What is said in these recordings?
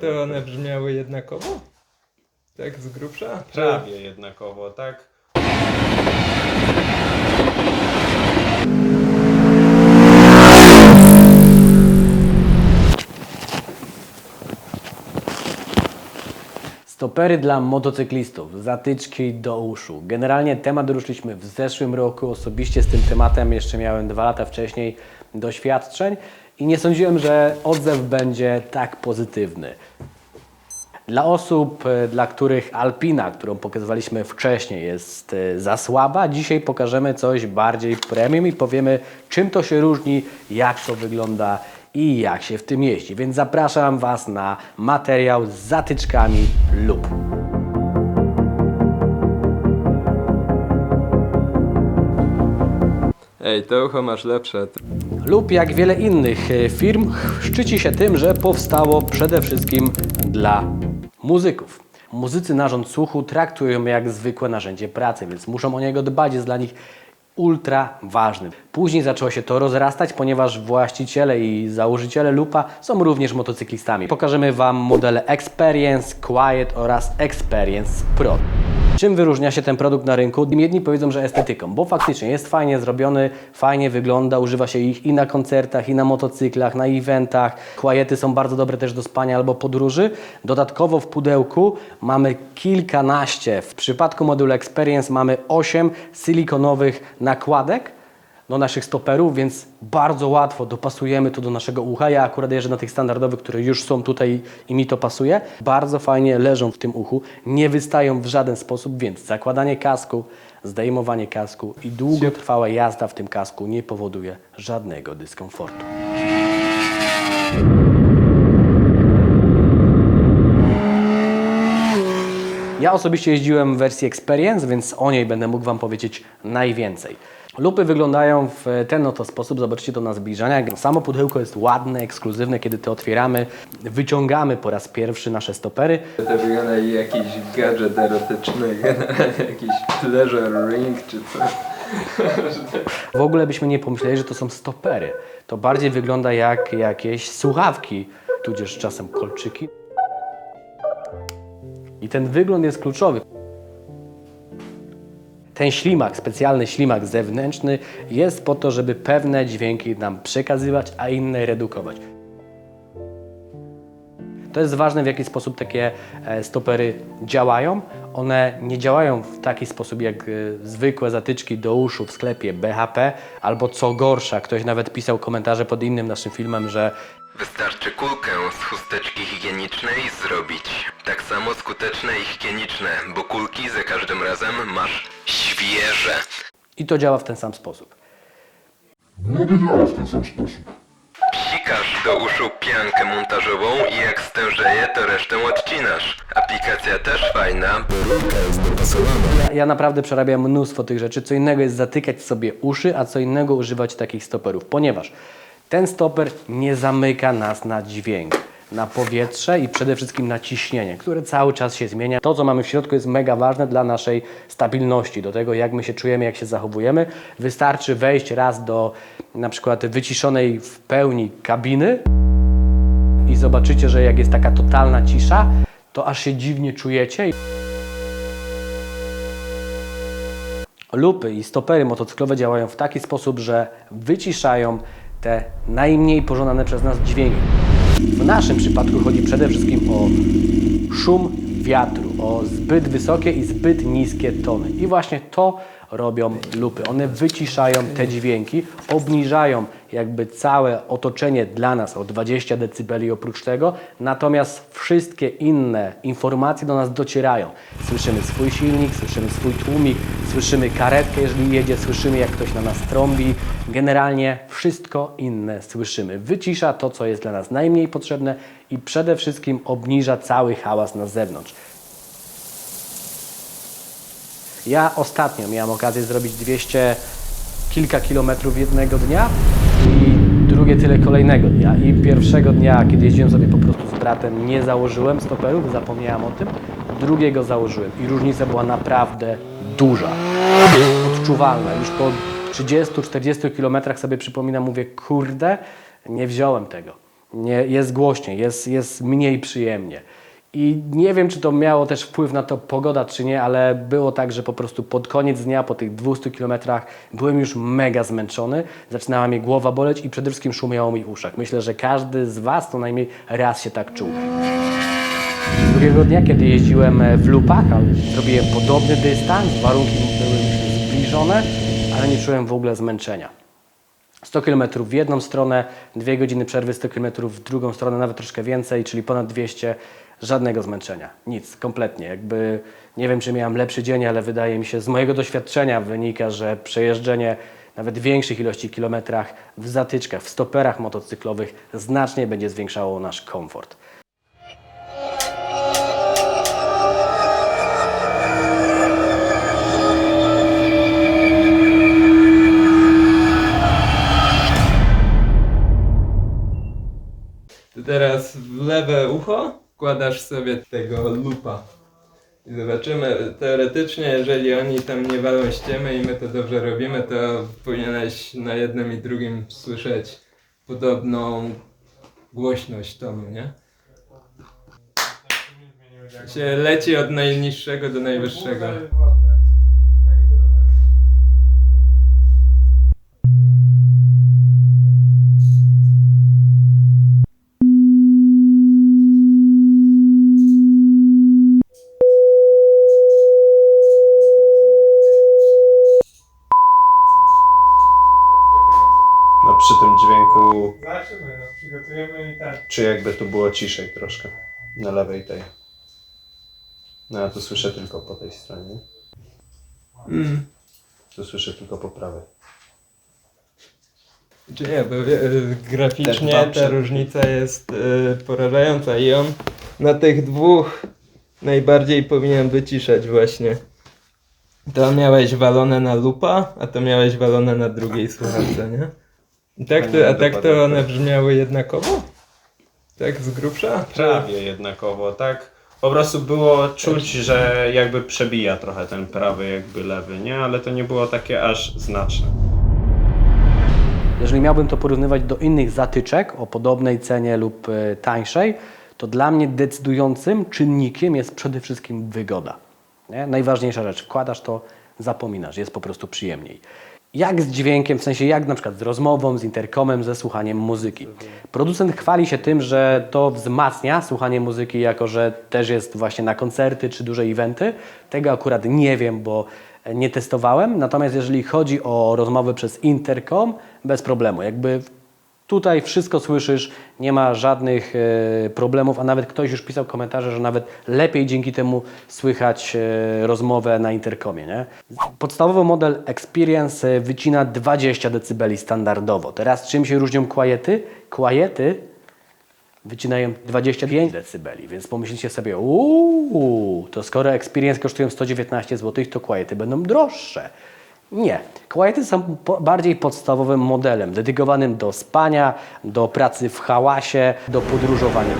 to one brzmiały jednakowo? Tak z grubsza? Czy- Prawie jednakowo, tak? Stopery dla motocyklistów, zatyczki do uszu. Generalnie temat ruszyliśmy w zeszłym roku. Osobiście z tym tematem jeszcze miałem dwa lata wcześniej doświadczeń i nie sądziłem, że odzew będzie tak pozytywny. Dla osób, e, dla których Alpina, którą pokazywaliśmy wcześniej, jest e, za słaba, dzisiaj pokażemy coś bardziej premium i powiemy, czym to się różni, jak to wygląda i jak się w tym jeździ. Więc zapraszam Was na materiał z zatyczkami lub. Ej, to ucho masz lepsze. lub jak wiele innych e, firm szczyci się tym, że powstało przede wszystkim dla muzyków. Muzycy narząd słuchu traktują jak zwykłe narzędzie pracy, więc muszą o niego dbać, jest dla nich ultra ważny. Później zaczęło się to rozrastać, ponieważ właściciele i założyciele Lupa są również motocyklistami. Pokażemy Wam modele Experience, Quiet oraz Experience Pro. Czym wyróżnia się ten produkt na rynku? Jedni powiedzą, że estetyką, bo faktycznie jest fajnie zrobiony, fajnie wygląda, używa się ich i na koncertach, i na motocyklach, na eventach. Quiety są bardzo dobre też do spania albo podróży. Dodatkowo w pudełku mamy kilkanaście, w przypadku modelu Experience mamy 8 silikonowych nakładek do naszych stoperów, więc bardzo łatwo dopasujemy to do naszego ucha. Ja akurat jeżdżę na tych standardowych, które już są tutaj i mi to pasuje. Bardzo fajnie leżą w tym uchu, nie wystają w żaden sposób, więc zakładanie kasku, zdejmowanie kasku i długotrwała jazda w tym kasku nie powoduje żadnego dyskomfortu. Ja osobiście jeździłem w wersji Experience, więc o niej będę mógł Wam powiedzieć najwięcej. Lupy wyglądają w ten oto sposób, zobaczcie to na zbliżeniach. Samo pudełko jest ładne, ekskluzywne, kiedy to otwieramy, wyciągamy po raz pierwszy nasze stopery. To wygląda jak jakiś gadżet erotyczny, jakiś pleasure ring czy coś. W ogóle byśmy nie pomyśleli, że to są stopery. To bardziej wygląda jak jakieś słuchawki, tudzież czasem kolczyki. I ten wygląd jest kluczowy. Ten ślimak, specjalny ślimak zewnętrzny jest po to, żeby pewne dźwięki nam przekazywać, a inne redukować. To jest ważne, w jaki sposób takie e, stopery działają. One nie działają w taki sposób jak e, zwykłe zatyczki do uszu w sklepie BHP, albo co gorsza, ktoś nawet pisał komentarze pod innym naszym filmem, że Wystarczy kulkę z chusteczki higienicznej zrobić. Tak samo skuteczne i higieniczne, bo kulki za każdym razem masz świeże. i to działa w ten sam sposób. Psikasz do uszu piankę montażową i jak stężeje, to resztę odcinasz. Aplikacja też fajna, jest dopasowana. Ja, ja naprawdę przerabiam mnóstwo tych rzeczy. Co innego jest zatykać sobie uszy, a co innego używać takich stoperów, ponieważ ten stoper nie zamyka nas na dźwięk, na powietrze i przede wszystkim na ciśnienie, które cały czas się zmienia. To, co mamy w środku, jest mega ważne dla naszej stabilności, do tego, jak my się czujemy, jak się zachowujemy. Wystarczy wejść raz do na przykład wyciszonej w pełni kabiny i zobaczycie, że jak jest taka totalna cisza, to aż się dziwnie czujecie. Lupy i stopery motocyklowe działają w taki sposób, że wyciszają te najmniej pożądane przez nas dźwięki. W naszym przypadku chodzi przede wszystkim o szum wiatru, o zbyt wysokie i zbyt niskie tony. I właśnie to robią lupy. One wyciszają te dźwięki, obniżają jakby całe otoczenie dla nas o 20 dB oprócz tego, natomiast wszystkie inne informacje do nas docierają. Słyszymy swój silnik, słyszymy swój tłumik, słyszymy karetkę, jeżeli jedzie, słyszymy jak ktoś na nas trąbi. Generalnie wszystko inne słyszymy. Wycisza to, co jest dla nas najmniej potrzebne i przede wszystkim obniża cały hałas na zewnątrz. Ja ostatnio miałem okazję zrobić 200 kilka kilometrów jednego dnia i drugie tyle kolejnego dnia. I pierwszego dnia, kiedy jeździłem sobie po prostu z bratem, nie założyłem stoperów, zapomniałem o tym. Drugiego założyłem i różnica była naprawdę duża. Odczuwalna. Już po 30-40 kilometrach sobie przypominam, mówię, kurde, nie wziąłem tego. Nie, jest głośniej, jest, jest mniej przyjemnie. I nie wiem, czy to miało też wpływ na to pogoda, czy nie, ale było tak, że po prostu pod koniec dnia, po tych 200 kilometrach, byłem już mega zmęczony, zaczynała mnie głowa boleć i przede wszystkim szumiało mi w uszach. Myślę, że każdy z Was co najmniej raz się tak czuł. Drugiego dnia, kiedy jeździłem e, w lupach, ale zrobiłem podobny dystans, warunki były myślę zbliżone, ale nie czułem w ogóle zmęczenia. 100 km w jedną stronę, 2 godziny przerwy, 100 km w drugą stronę, nawet troszkę więcej, czyli ponad 200, żadnego zmęczenia. Nic, kompletnie. Jakby nie wiem, czy miałem lepszy dzień, ale wydaje mi się, z mojego doświadczenia wynika, że przejeżdżenie nawet większych ilości kilometrach w zatyczkach, w stoperach motocyklowych znacznie będzie zwiększało nasz komfort. Teraz w lewe ucho wkładasz sobie tego lupa. I zobaczymy, teoretycznie, jeżeli oni tam nie walą ściemy i my to dobrze robimy, to powinieneś na jednym i drugim słyszeć podobną głośność tonu, nie? Się leci od najniższego do najwyższego. No przy dźwięku, Zobaczymy, no przygotujemy i tak. czy jakby tu było ciszej troszkę. Na lewej tej. No ja tu słyszę tylko po tej stronie. Mm. Tu słyszę tylko po prawej. Czy nie, bo e, graficznie Te dwa ta przed- różnica jest e, porażająca i on na tych dwóch najbardziej powinien wyciszać właśnie. To miałeś walone na lupa, a to miałeś walone na drugiej słuchawce, nie? Tak to, a tak to one brzmiały jednakowo? Tak z grubsza? Prawie jednakowo, tak? Po prostu było czuć, że jakby przebija trochę ten prawy, jakby lewy, nie? Ale to nie było takie aż znaczne. Jeżeli miałbym to porównywać do innych zatyczek o podobnej cenie lub e, tańszej, to dla mnie decydującym czynnikiem jest przede wszystkim wygoda. Nie? Najważniejsza rzecz, wkładasz to, zapominasz, jest po prostu przyjemniej. Jak z dźwiękiem, w sensie jak na przykład z rozmową, z interkomem, ze słuchaniem muzyki. Producent chwali się tym, że to wzmacnia słuchanie muzyki, jako że też jest właśnie na koncerty czy duże eventy. Tego akurat nie wiem, bo nie testowałem. Natomiast jeżeli chodzi o rozmowy przez interkom, bez problemu. Jakby tutaj wszystko słyszysz, nie ma żadnych e, problemów, a nawet ktoś już pisał komentarze, że nawet lepiej dzięki temu słychać e, rozmowę na interkomie. Nie? Podstawowy model Experience e, wycina 20 dB standardowo. Teraz czym się różnią quiety? Quiety wycinają 25 dB, więc pomyślicie sobie, uuu, to skoro Experience kosztują 119 zł, to Quiety będą droższe. Nie. Quiety są po, bardziej podstawowym modelem, dedykowanym do spania, do pracy w hałasie, do podróżowania.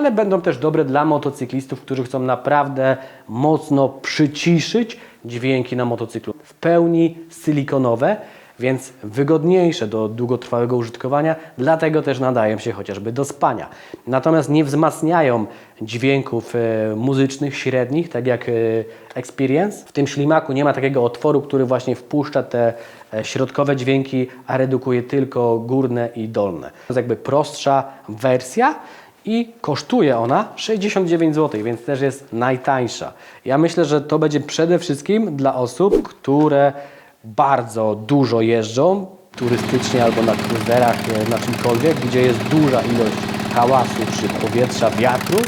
ale będą też dobre dla motocyklistów, którzy chcą naprawdę mocno przyciszyć dźwięki na motocyklu. W pełni silikonowe, więc wygodniejsze do długotrwałego użytkowania, dlatego też nadają się chociażby do spania. Natomiast nie wzmacniają dźwięków e, muzycznych średnich, tak jak e, Experience. W tym ślimaku nie ma takiego otworu, który właśnie wpuszcza te e, środkowe dźwięki, a redukuje tylko górne i dolne. To jest jakby prostsza wersja, i kosztuje ona 69 zł, więc też jest najtańsza. Ja myślę, że to będzie przede wszystkim dla osób, które bardzo dużo jeżdżą turystycznie albo na cruiserach, e, na czymkolwiek, gdzie jest duża ilość hałasu czy powietrza, wiatru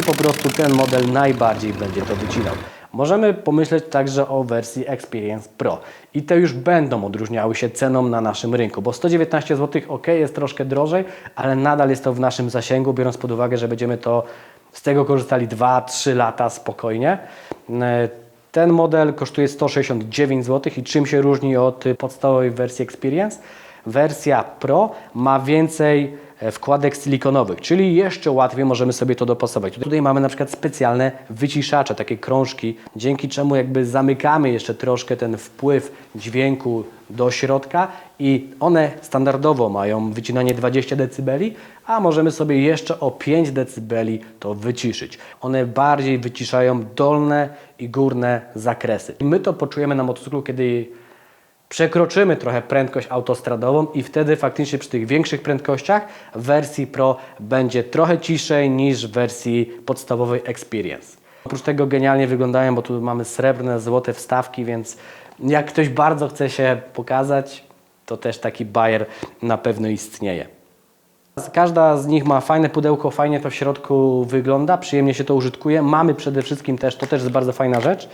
i po prostu ten model najbardziej będzie to wycinał. Możemy pomyśleć także o wersji Experience Pro i te już będą odróżniały się ceną na naszym rynku, bo 119 zł ok, jest troszkę drożej, ale nadal jest to w naszym zasięgu, biorąc pod uwagę, że będziemy to z tego korzystali 2-3 lata spokojnie. Ten model kosztuje 169 zł i czym się różni od podstawowej wersji Experience? Wersja Pro ma więcej wkładek silikonowych, czyli jeszcze łatwiej możemy sobie to dopasować. Tutaj mamy na przykład specjalne wyciszacze, takie krążki, dzięki czemu jakby zamykamy jeszcze troszkę ten wpływ dźwięku do środka i one standardowo mają wycinanie 20 dB, a możemy sobie jeszcze o 5 dB to wyciszyć. One bardziej wyciszają dolne i górne zakresy. I my to poczujemy na motocyklu, kiedy przekroczymy trochę prędkość autostradową i wtedy faktycznie przy tych większych prędkościach w wersji Pro będzie trochę ciszej niż w wersji podstawowej Experience. Oprócz tego genialnie wyglądają, bo tu mamy srebrne, złote wstawki, więc jak ktoś bardzo chce się pokazać, to też taki bajer na pewno istnieje. Każda z nich ma fajne pudełko, fajnie to w środku wygląda, przyjemnie się to użytkuje. Mamy przede wszystkim też, to też jest bardzo fajna rzecz,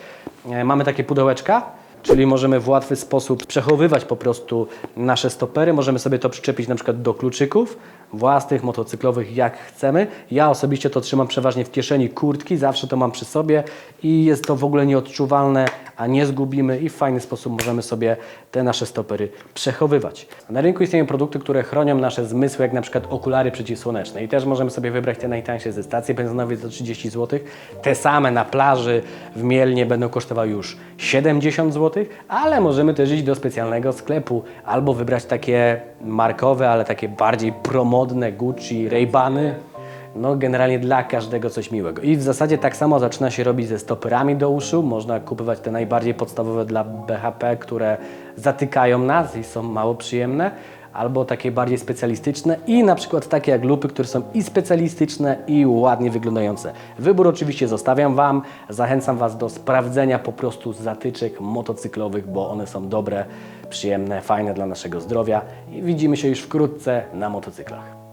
e, mamy takie pudełeczka, czyli możemy w łatwy sposób przechowywać po prostu nasze stopery. Możemy sobie to przyczepić na przykład do kluczyków własnych, motocyklowych, jak chcemy. Ja osobiście to trzymam przeważnie w kieszeni kurtki, zawsze to mam przy sobie i jest to w ogóle nieodczuwalne, a nie zgubimy i w fajny sposób możemy sobie te nasze stopery przechowywać. Na rynku istnieją produkty, które chronią nasze zmysły, jak na przykład okulary przeciwsłoneczne i też możemy sobie wybrać te najtańsze ze stacji benzynowej za 30 zł. Te same na plaży w Mielnie będą kosztowały już 70 zł, ale możemy też iść do specjalnego sklepu albo wybrać takie markowe, ale takie bardziej promodne Gucci, Ray-Bany. No, generalnie dla każdego coś miłego. I w zasadzie tak samo zaczyna się robić ze stoperami do uszu. Można kupować te najbardziej podstawowe dla BHP, które zatykają nas i są mało przyjemne, albo takie bardziej specjalistyczne i na przykład takie jak lupy, które są i specjalistyczne i ładnie wyglądające. Wybór oczywiście zostawiam Wam. Zachęcam Was do sprawdzenia po prostu zatyczek motocyklowych, bo one są dobre, przyjemne, fajne dla naszego zdrowia i widzimy się już wkrótce na motocyklach.